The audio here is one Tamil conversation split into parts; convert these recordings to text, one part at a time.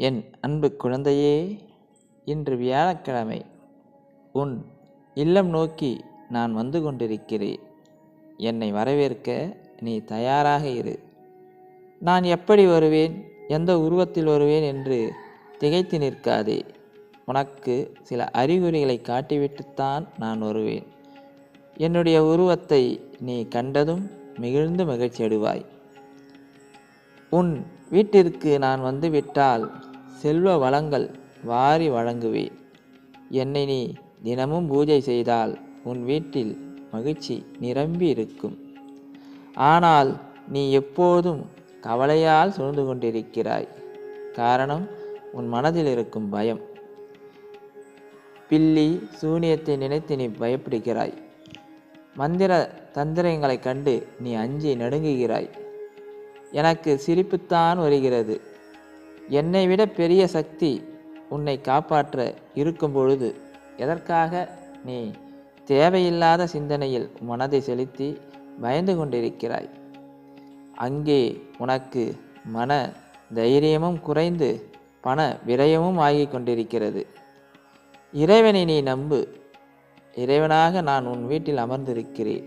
என் அன்பு குழந்தையே இன்று வியாழக்கிழமை உன் இல்லம் நோக்கி நான் வந்து கொண்டிருக்கிறேன். என்னை வரவேற்க நீ தயாராக இரு. நான் எப்படி வருவேன்? எந்த உருவத்தில் வருவேன் என்று திகைத்து நிற்காதே. உனக்கு சில அறிகுறிகளை காட்டிவிட்டுத்தான் நான் வருவேன். என்னுடைய உருவத்தை நீ கண்டதும் மிகுந்து மகிழ்ச்சியடுவாய். உன் வீட்டிற்கு நான் வந்துவிட்டால் செல்வ வளங்கள் வாரி வழங்குவேன் என்னை நீ தினமும் பூஜை செய்தால் உன் வீட்டில் மகிழ்ச்சி நிரம்பி இருக்கும். ஆனால் நீ எப்போதும் கவலையால் சுழ்ந்து கொண்டிருக்கிறாய். காரணம் உன் மனதில் இருக்கும் பயம். பில்லி சூனியத்தை நினைத்து நீ பயப்படுகிறாய். மந்திர தந்திரங்களைக் கண்டு நீ அஞ்சி நடுங்குகிறாய். எனக்கு சிரிப்புத்தான் வருகிறது. என்னை விட பெரிய சக்தி உன்னை காப்பாற்ற இருக்கும் பொழுது எதற்காக நீ தேவையில்லாத சிந்தனையில் மனதை செலுத்தி பயந்து கொண்டிருக்கிறாய்? அங்கே உனக்கு மன தைரியமும் குறைந்து பண விரயமும் ஆகி கொண்டிருக்கிறது. இறைவனை நீ நம்பு. இறைவனாக நான் உன் வீட்டில் அமர்ந்திருக்கிறேன்.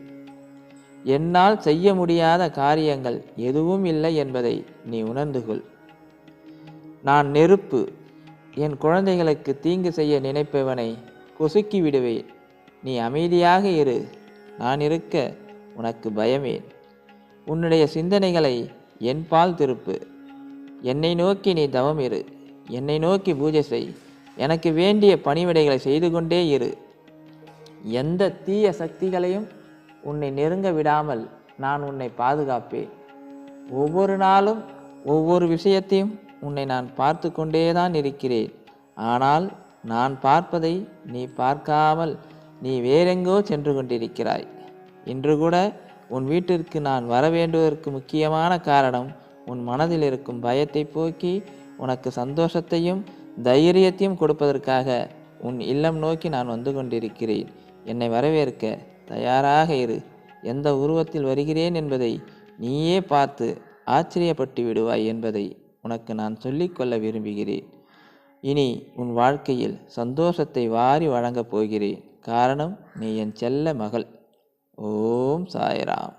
என்னால் செய்ய முடியாத காரியங்கள் எதுவும் இல்லை என்பதை நீ உணர்ந்து கொள். நான் நெருப்பு. என் குழந்தைகளுக்கு தீங்கு செய்ய நினைப்பவனை கொசுக்கி விடுவேன். நீ அமைதியாக இரு. நான் இருக்க உனக்கு பயமேன். உன்னுடைய சிந்தனைகளை என் பால் திருப்பு. என்னை நோக்கி நீ தவம் இரு. என்னை நோக்கி பூஜை செய். எனக்கு வேண்டிய பணிவிடைகளை செய்து கொண்டே இரு. எந்த தீய சக்திகளையும் உன்னை நெருங்க விடாமல் நான் உன்னை பாதுகாப்பேன். ஒவ்வொரு நாளும் ஒவ்வொரு விஷயத்தையும் உன்னை நான் பார்த்து கொண்டேதான் இருக்கிறேன். ஆனால் நான் பார்ப்பதை நீ பார்க்காமல் நீ வேறெங்கோ சென்று கொண்டிருக்கிறாய். இன்று கூட உன் வீட்டிற்கு நான் வர வேண்டுவதற்கு முக்கியமான காரணம் உன் மனதில் இருக்கும் பயத்தை போக்கி உனக்கு சந்தோஷத்தையும் தைரியத்தையும் கொடுப்பதற்காக உன் இல்லம் நோக்கி நான் வந்து கொண்டிருக்கிறேன். என்னை வரவேற்க தயாராக இரு. எந்த உருவத்தில் வருகிறேன் என்பதை நீயே பார்த்து ஆச்சரியப்பட்டு விடுவாய் என்பதை உனக்கு நான் சொல்லிக்கொள்ள விரும்புகிறேன். இனி உன் வாழ்க்கையில் சந்தோஷத்தை வாரி வழங்கப் போகிறேன். காரணம் நீ என் செல்ல மகள். ஓம் சாய்ராம்.